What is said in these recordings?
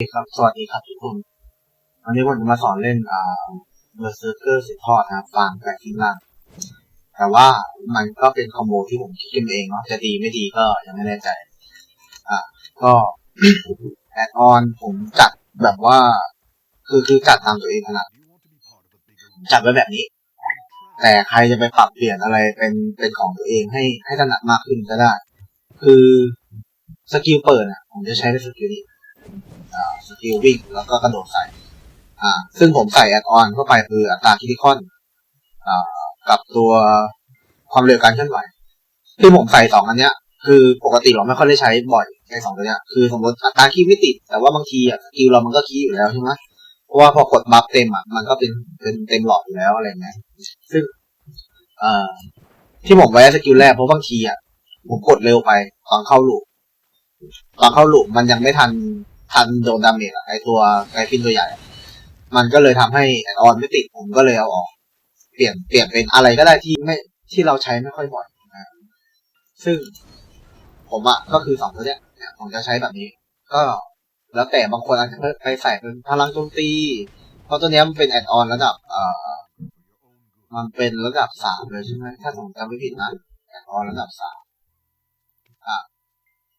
ครับ สวัสดีครับทุกคน วันนี้ผมจะมาสอนเล่นอ่าเบอร์เซอร์เกอร์สิทอดนะฟาร์มแกะทิ้งล่าง แต่ว่ามันก็เป็นคอมโบที่ผมคิดขึ้นเองเนาะ จะดีไม่ดีก็ยังไม่แน่ใจ อ่า ก็แอดออนผมจัดแบบว่า คือคือจัดตามตัวเองถนัดจัดไว้แบบนี้ แต่ใครจะไปปรับเปลี่ยนอะไรเป็นเป็นของตัวเองให้ให้ถนัดมากขึ้นก็ได้ คือสกิลเปิดอะ ผมจะใช้ในสกิลนี้ สกิลวิ่งแล้วก็กระโดดใส่อ่า ซึ่งผมใส่แอดออนเข้าไปคืออัตราคิติคอนอ่ากับตัวความเร็วการเคลื่อนไหวที่ผมใส่สองอันเนี้ย คือปกติเราไม่ค่อยได้ใช้บ่อยในสองตัวเนี้ยคือสมมติอัตราคีย์ไม่ติด แต่ว่าบางทีอะสกิลเรามันก็คีย์อยู่แล้วใช่ไหมเพราะว่าพอกดบัฟเต็มอะมันก็เป็นเป็นเต็มหลอดอยู่แล้วอะไรเงี้ยซึ่งเอ่อที่ผมไว้สกิลแรกเพราะบางทีอะผมกดเร็วไปตอนเข้าลูกตอนเข้าลูกมันยังไม่ทัน ทันโดนดาเมจอะไอตัวไกฟินตัวใหญ่ มันก็เลยทำให้แอดออนไม่ติดผมก็เลยเอาออก เปลี่ยนเปลี่ยนเป็นอะไรก็ได้ที่ไม่ที่เราใช้ไม่ค่อยบ่อยนะซึ่งผมอะก็คือสองตัวเนี้ยผมจะใช้แบบนี้ ก็แล้วแต่บางคนอาจจะไปใส่เป็นพลังโจมตี เพราะตัวเนี้ยมันเป็นแอดออนระดับเอ่อมันเป็นระดับสามเลยใช่ไหมถ้าผมจำไม่ผิดนะแอดออนระดับสาม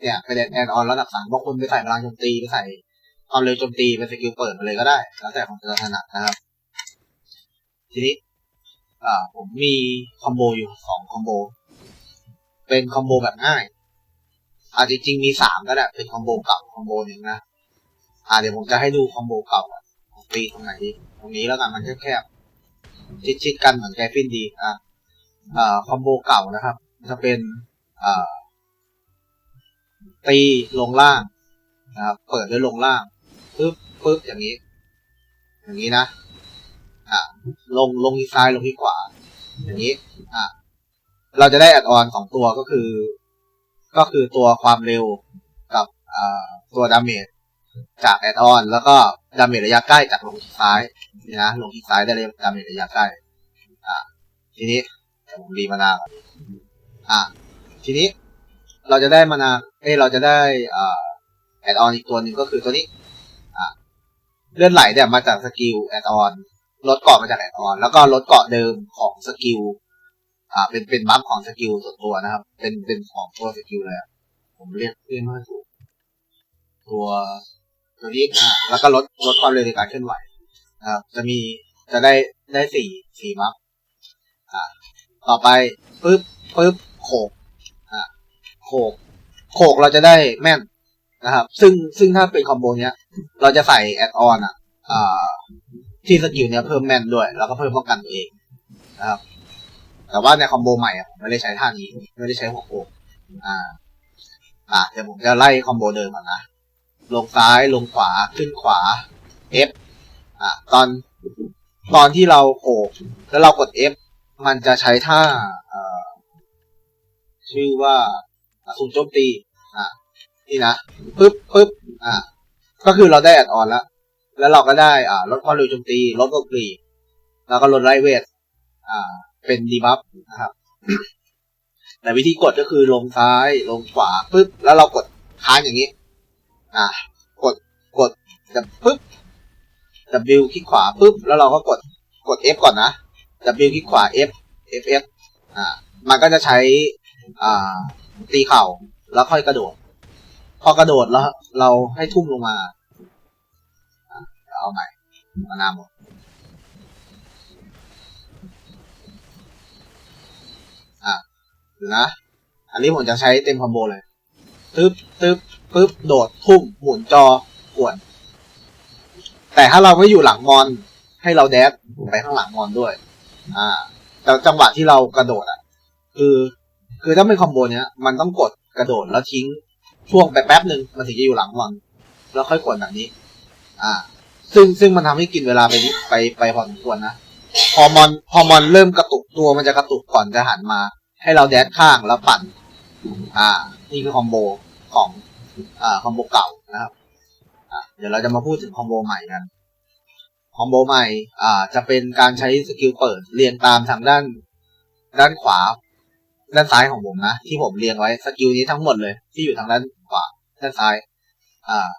เนี่ยไปเป็นแอดออนระดับสามบางคนไปใส่พลังโจมตีไปใส่ความเร็วโจมตีเป็นสกิลเปิดมาเลยก็ได้ แล้วแต่ของจะถนัดนะครับ ทีนี้ อ่า ผมมีคอมโบอยู่สองคอมโบ เป็นคอมโบแบบง่ายอาจริงๆมีสามก็ได้เป็นคอมโบเก่าคอมโบหนึ่งนะอ่าเดี๋ยวผมจะให้ดูคอมโบเก่าตีตรงไหนดีตรงนี้แล้วกันมันแคบๆชิดๆกันเหมือนแกฟินดีอ่าอ่าคอมโบเก่านะครับ จะเป็นอ่า ตีลงล่างนะครับเปิดด้วยลงล่างปึ๊บปึ๊บอย่างนี้ อย่างนี้นะอ่าลงลงที่ซ้ายลงที่ขวา อย่างนี้อ่าเราจะได้แอดออนสองตัวก็คือ ก็คือตัวความเร็วกับอ่าตัวดาเมจจากแอดออนแล้วก็ดาเมจระยะใกล้จากลงที่ซ้ายนี่นะลงที่ซ้ายได้เลยดาเมจระยะใกล้อ่าทีนี้เดี๋ยวผมรีมานาก่อนอ่าทีนี้ เราจะได้มานาเอ้เราจะได้อ่าแอดออนอีกตัวหนึ่งก็คือตัวนี้ อ่าเลื่อนไหลเนี่ยมาจากสกิลแอดออนลดเกาะมาจากแอดออนแล้วก็ลดเกาะเดิมของสกิลอ่า เป็นเป็นบัฟของสกิลส่วนตัวนะครับ เป็นเป็นของตัวสกิลเลยผมเรียกเรียกไม่ถูกตัวตัวนี้อ่าแล้วก็ลดลดความเร็วในการเคลื่อนไหวนะครับจะมีจะได้ได้สี่สี่บัฟอ่าต่อไปปึ๊บปึ๊บโขก โขกโขกเราจะได้แม่นนะครับ ซึ่งซึ่งถ้าเป็นคอมโบเนี้ย เราจะใส่แอดออนอะที่สกิลเนี้ยเพิ่มแม่นด้วย แล้วก็เพิ่มป้องกันตัวเองนะครับ แต่ว่าในคอมโบใหม่อะไม่ได้ใช้ท่านี้ ไม่ได้ใช้หัวโขกอ่า อ่าเดี๋ยวผมจะไล่คอมโบเดิมก่อนนะลงซ้ายลงขวาขึ้นขวา F อ่าตอนตอนที่เราโขกแล้วเรากด F มันจะใช้ท่าชื่อว่า สูนโจมตี อ่านี่นะปึ๊บปึ๊บอ่าก็คือเราได้แอดออนแล้ว แล้วเราก็ได้ อ่าลดความเร็วโจมตี ลดกดกรีแล้วก็ลดไล่เวท อ่า เป็นดีบัฟนะครับ แต่วิธีกดก็คือลงซ้าย ลงขวาปึ๊บ แล้วเรากดค้างอย่างนี้ อ่า กด กดแบบปึ๊บ W คลิกขวาปึ๊บ แล้วเราก็กด กด F ก่อนนะ W คลิกขวา F F F อ่า มันก็จะใช้ อ่า ตีเข่า แล้วค่อยกระโดด พอกระโดดแล้ว เราให้ทุ่มลงมา เอาใหม่มานาหมดอะเดี๋ยวนะ อันนี้ผมจะใช้เต็มคอมโบเลยตึ๊บตึ๊บปึ๊บโดดทุ่มหมุนจอขวน แต่ถ้าเราไม่อยู่หลังมอน ให้เราแดดไปข้างหลังมอนด้วย อ่าแต่จังหวะที่เรากระโดดอะ คือ คือถ้าเป็นคอมโบเนี้ยมันต้องกดกระโดดแล้วทิ้งช่วงไปแป๊บหนึ่งมันถึงจะอยู่หลังมอนแล้วค่อยกดแบบนี้ อ่า ซึ่งซึ่งมันทำให้กินเวลาไปนิดไปไปพอสมควรนะพอมอนพอมอนเริ่มกระตุกตัวมันจะกระตุกก่อนจะหันมา ให้เราแดดข้างแล้วปั่น อ่า นี่คือคอมโบของอ่าคอมโบเก่านะครับอ่าเดี๋ยวเราจะมาพูดถึงคอมโบใหม่กันคอมโบใหม่อ่าจะเป็นการใช้สกิลเปิดเรียงตามทางด้าน ด้านขวา ด้านซ้ายของผมนะ ที่ผมเรียงไว้สกิลนี้ทั้งหมดเลย ที่อยู่ทางด้านขวาด้านซ้าย อ่า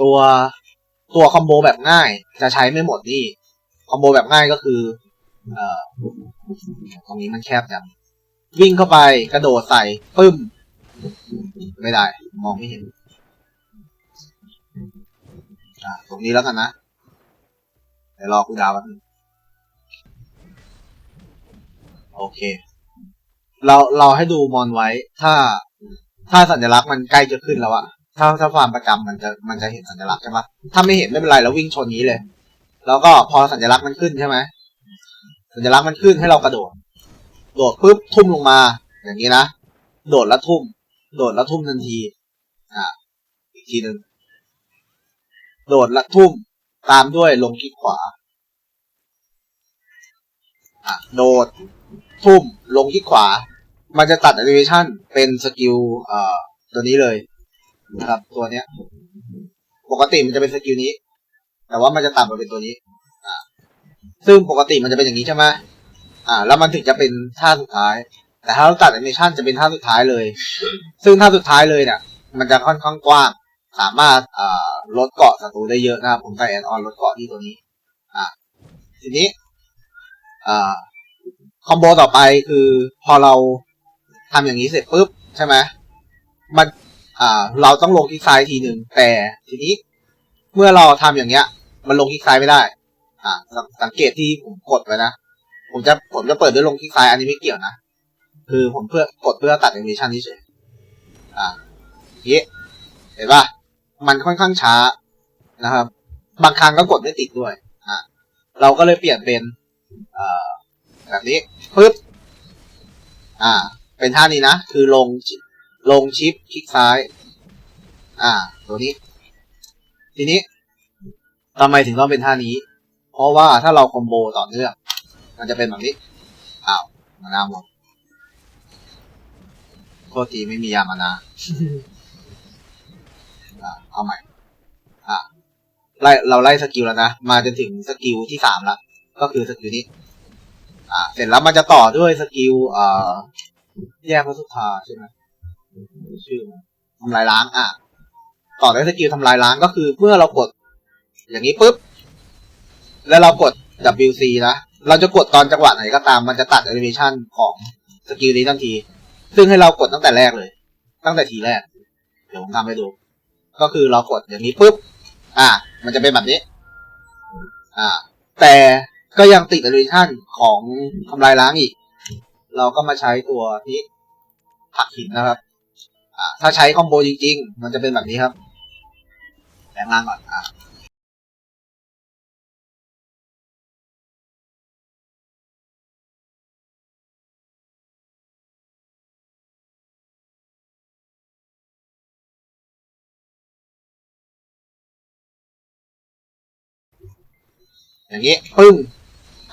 ตัวตัวคอมโบแบบง่าย จะใช้ไม่หมดนี่คอมโบแบบง่ายก็คือเอ่อตรงนี้มันแคบจังวิ่งเข้าไปกระโดดใส่ปึ้ม ไม่ได้ มองไม่เห็นอ่าตรงนี้แล้วกันนะเดี๋ยวรอกูดาวแป๊บนึง โอเค เราเราให้ดูมอนไว้ ถ้าถ้าสัญลักษณ์มันใกล้จะขึ้นแล้วอะถ้าถ้าความประจำมันจะมันจะเห็นสัญลักษณ์ใช่ปะถ้าไม่เห็นไม่เป็นไรแล้ววิ่งชนนี้เลย แล้วก็พอสัญลักษณ์มันขึ้นใช่ไหมสัญลักษณ์มันขึ้นให้เรากระโดด โดดปุ๊บทุ่มลงมา อย่างนี้นะ โดดแล้วทุ่ม โดดแล้วทุ่มทันที อ่า อีกทีหนึ่งโดดแล้วทุ่ม ตามด้วยลงคลิกขวา อะ โดด ทุ่มลงคลิกขวา มันจะตัดแอนิเมชันเป็นสกิลเอ่อตัวนี้เลยนะครับ ตัวเนี้ย ปกติมันจะเป็นสกิลนี้ แต่ว่ามันจะตัดมาเป็นตัวนี้ อ่า ซึ่งปกติมันจะเป็นอย่างนี้ใช่ไหมอ่า แล้วมันถึงจะเป็นท่าสุดท้าย แต่ถ้าเราตัดแอนิเมชันจะเป็นท่าสุดท้ายเลย ซึ่งท่าสุดท้ายเลยเนี่ย มันจะค่อนข้างกว้าง สามารถอ่าลดเกาะศัตรูได้เยอะนะครับ ผมใส่แอนออนลดเกาะที่ตัวนี้ อ่า ทีนี้ อ่า คอมโบต่อไปคือพอเราทำอย่างนี้เสร็จปุ๊บใช่ไหมมันอ่าเราต้องลงคลิกซ้ายทีหนึ่งแต่ทีนี้เมื่อเราทำอย่างเงี้ย มันลงคลิกซ้ายไม่ได้ อ่าสังสังเกตที่ผมกดไว้นะผมจะผมจะเปิดด้วยลงคลิกซ้ายอันนี้ไม่เกี่ยวนะคือผมเพื่อกดเพื่อตัดแอนิเมชันเฉยอ่าเยเห็นปะมันค่อนข้างช้านะครับ บางครั้งก็กดไม่ติดด้วยอ่าเราก็เลยเปลี่ยนเป็นอ่อ แบบนี้ปึ๊บอ่า เป็นท่านี้นะ คือลงลงชิปคลิกซ้าย อ่า ตัวนี้ ทีนี้ทำไมถึงต้องเป็นท่านี้ เพราะว่าถ้าเราคอมโบต่อเนื่องมันจะเป็นแบบนี้อ้าวมานาหมดโทษทีไม่มียามานาอ่าเอาใหม่อ่าไล่เราไล่สกิลแล้วนะ มาจนถึงสกิลที่สามละก็คือสกิลนี้ อ่าเสร็จแล้วมันจะต่อด้วยสกิลเอ่อแยกวัสุธาใช่ไหมชื่อทำลายล้างอะต่อด้วยสกิลทำลายล้างก็คือเมื่อเรากด อย่างนี้ปุ๊บ แล้วเรากด WC นะเราจะกดตอนจังหวะไหนก็ตามมันจะตัดแอนิเมชันของสกิลนี้ทันที ซึ่งให้เรากดตั้งแต่แรกเลย ตั้งแต่ทีแรก เดี๋ยวผมทำให้ดู ก็คือเรากดอย่างนี้ปุ๊บ อ่ามันจะเป็นแบบนี้ อ่า แต่ ก็ยังติดอนิเมชันของทำลายล้างอีก เราก็มาใช้ตัวนี้ผักหินนะครับอ่าถ้าใช้คอมโบจริง ๆ มันจะเป็นแบบนี้ครับแปลงร่างก่อนอ่าอย่างนี้ปึ้ง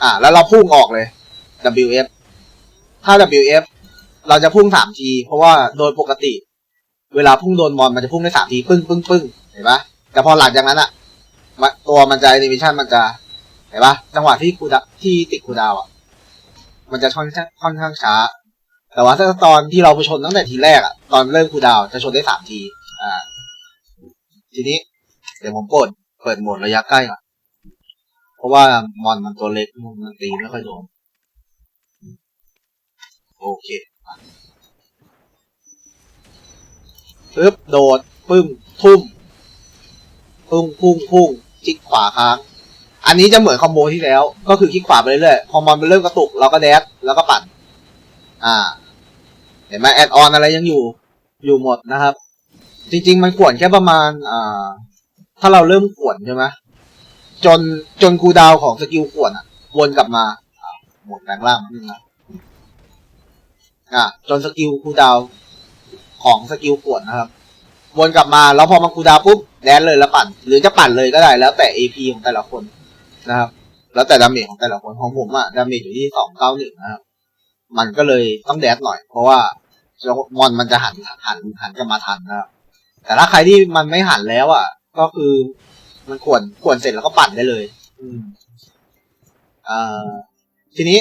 อ่า แล้วเราพุ่งออกเลย WF ถ้า WF เราจะพุ่งสามที เพราะว่าโดยปกติ เวลาพุ่งโดนมอนมันจะพุ่งได้สามทีปึ้งปึ้งปึ้งเห็นปะแต่พอหลังจากนั้นอะมันตัวมันจะแอนิเมชันมันจะเห็นปะจังหวะที่คูดะที่ติดคูดาวอะมันจะค่อนข้างค่อนข้างช้า แต่ว่าถ้าตอนที่เราไปชนตั้งแต่ทีแรกอะตอนเริ่มคูดาวจะชนได้สามที อ่า ทีนี้ เดี๋ยวผมเปิดเปิดโหมดระยะใกล้ก่อน ราะว่ามอนมันตัวเล็กมันตีไม่ค่อยโดนโอเคปึ๊บโดดปึ้งทุ่มพุ่งพุ่งพุ่งคลิกขวาค้าง อันนี้จะเหมือนคอมโบที่แล้ว ก็คือคลิกขวาไปเรื่อยๆพอมอนมันเริ่มกระตุกเราก็แดดแล้วก็ปั่น อ่า เห็นไหมแอดออนอะไรยังอยู่อยู่หมดนะครับ จริง ๆ มันขวนแค่ประมาณ อ่า ถ้าเราเริ่มขวนใช่ไหม จนจนคูดาวของสกิลขวนอะ วนกลับมาหมดแรงล่างนึงนะอ่าจนสกิลคูดาวของสกิลขวนนะครับ วนกลับมาแล้วพอมันคูดาวปุ๊บแดนเลยแล้วปั่น หรือจะปั่นเลยก็ได้แล้วแต่ AP ของแต่ละคนนะครับ แล้วแต่ดาเมจของแต่ละคนของผมอะดาเมจอยู่ที่สองเก้าหนึ่งนะครับ มันก็เลยต้องแดดหน่อย เพราะว่ามอนมันจะหันหันหันกลับมาทันนะครับแต่ถ้าใครที่มันไม่หันแล้วอะ ก็คือ มันขวนขวนเสร็จแล้วก็ปั่นได้เลย อืมอ่าทีนี้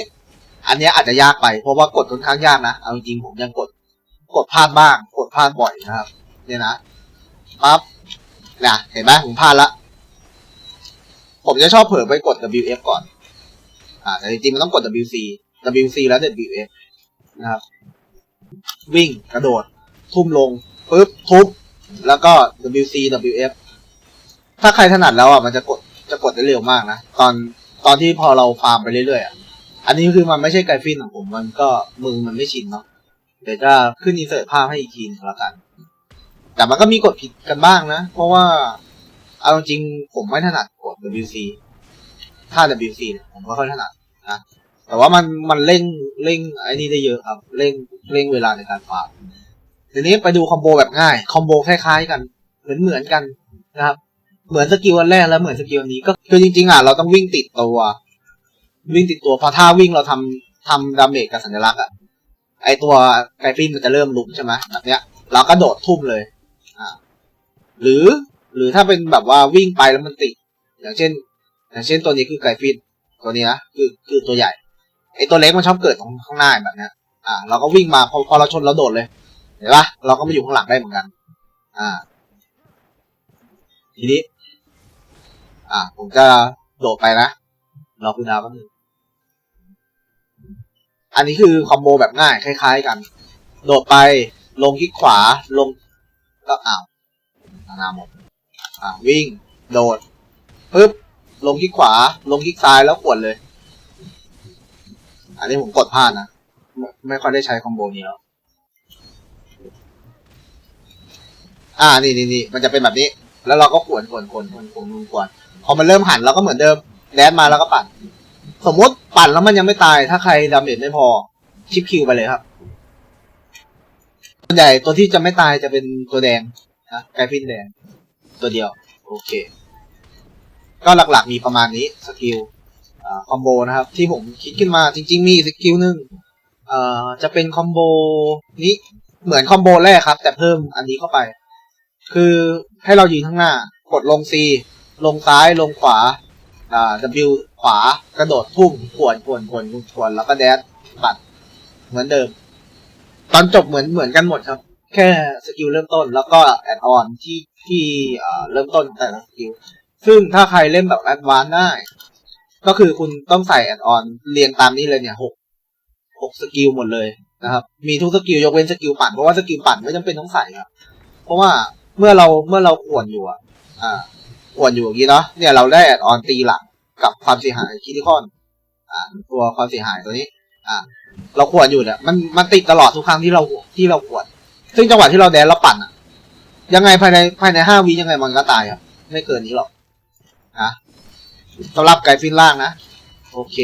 อันเนี้ยอาจจะยากไปเพราะว่ากดค่อนข้างยากนะเอาจริงๆผมยังกด กดพลาดบ้าง กดพลาดบ่อยนะครับ เนี่ยนะปั๊บนะเห็นไหมผมพลาดละผมจะชอบเผลอไปกด WF ก่อน อ่า แต่จริงๆมันต้องกด WC WC แล้ว WF นะครับ วิ่งกระโดด ทุ่มลงปุ๊บทุบแล้วก็ WC WF ถ้าใครถนัดแล้วอะมันจะกดจะกดได้เร็วมากนะ ตอนตอนที่พอเราฟาร์มไปเรื่อยๆอะอันนี้คือมันไม่ใช่ไกฟินของผมมันก็มือมันไม่ชินเนาะเดี๋ยวจะขึ้นอินเสิร์ตภาพให้อีกทีนึงล้วกัน แต่มันก็มีกดผิดกันบ้างนะ เพราะว่าเอาจริงผมไม่ถนัดกด WC ถ้า WC ผมก็ค่อยถนัดนะแต่ว่ามันมันเร่งเร่งไอ้นี่ได้เยอะครับเร่งเร่งเวลาในการฟาร์มทีนี้ไปดูคอมโบแบบง่ายคอมโบคล้ายๆกัน เหมือนเหมือนกันนะครับ เหมือนสกิลอันแรกแล้วเหมือนสกิลอันนี้ก็คือจริง ๆอะเราต้องวิ่งติดตัว วิ่งติดตัวพอท่าวิ่งเราทำทำดาเมจกับสัญลักษณ์อะไอตัวไกฟินมันจะเริ่มลุกใช่ไหมแบบเนี้ย เราก็โดดทุ่มเลย อ่า หรือหรือถ้าเป็นแบบว่าวิ่งไปแล้วมันติด อย่างเช่น อย่างเช่นตัวนี้คือไกฟินตัวนี้นะคือคือตัวใหญ่ไอตัวเล็กมันชอบเกิดตรงข้างหน้าแบบเนี้ยอ่า เราก็วิ่งมาพอพอเราชนเราโดดเลยเห็นปะเราก็มาอยู่ข้างหลังได้เหมือนกัน อ่า ทีนี้ อ่าผมจะโดดไปนะรอคุณดาวแป๊บนึงอันนี้คือคอมโบแบบง่ายคล้าย ๆ กัน โดดไปลงคลิกขวาลงก็อ้าวอานาหมดอ่าวิ่ง โดดปึ๊บลงคลิกขวา ลงคลิกซ้ายแล้วกดเลย อันนี้ผมกดพลาดนะไม่ไม่ค่อยได้ใช้คอมโบนี้แล้วอ่านี่นี่นี่มันจะเป็นแบบนี้ แล้วเราก็ขวนขวนขวนขวนขวนขวนขวน พอมันเริ่มหันเราก็เหมือนเดิมแดนมาแล้วก็ปั่น สมมติปั่นแล้วมันยังไม่ตาย ถ้าใครดาเมจไม่พอ ชิปคิวไปเลยครับส่วนใหญ่ตัวที่จะไม่ตายจะเป็นตัวแดงนะไกฟินแดง ตัวเดียว โอเค ก็หลักๆมีประมาณนี้สกิลคอมโบนะครับ ที่ผมคิดขึ้นมาจริง ๆ มีสกิลหนึ่งจะเป็นคอมโบนี้เหมือนคอมโบแรกครับ แต่เพิ่มอันนี้เข้าไป คือให้เรายืนข้างหน้า กดลง C ลงซ้ายลงขวา อ่า W ขวากระโดดทุ่มขวนขวนขวนขวนขวนแล้วก็แดดปัด เหมือนเดิม ตอนจบเหมือนเหมือนกันหมดครับ แค่สกิลเริ่มต้นแล้วก็แอดออนที่ที่เริ่มต้นแต่ละสกิลซึ่งถ้าใครเล่นแบบแอดวานได้ ก็คือคุณต้องใส่แอดออนเรียงตามนี้เลยเนี่ยหกหกสกิลหมดเลยนะครับ มีทุกสกิลยกเว้นสกิลปั่นเพราะว่าสกิลปั่นไม่จำเป็นต้องใส่ครับเพราะว่าเมื่อเราเมื่อเราขวนอยู่อะ อ่าขวนอยู่อย่างนี้เนาะเนี่ยเราได้แอดออนตีหลังกับความเสียหายคิดิคอนอ่าตัวความเสียหายตัวนี้ อ่า เราขวนอยู่เนี่ยมันมันติดตลอดทุกครั้งที่เราที่เราขวนซึ่งจังหวะที่เราแดนเราปั่นอะ ยังไงภายในภายในห้าวิยังไงมันก็ตายครับไม่เกินนี้หรอกนะสำหรับไก่ฟินล่างนะ โอเค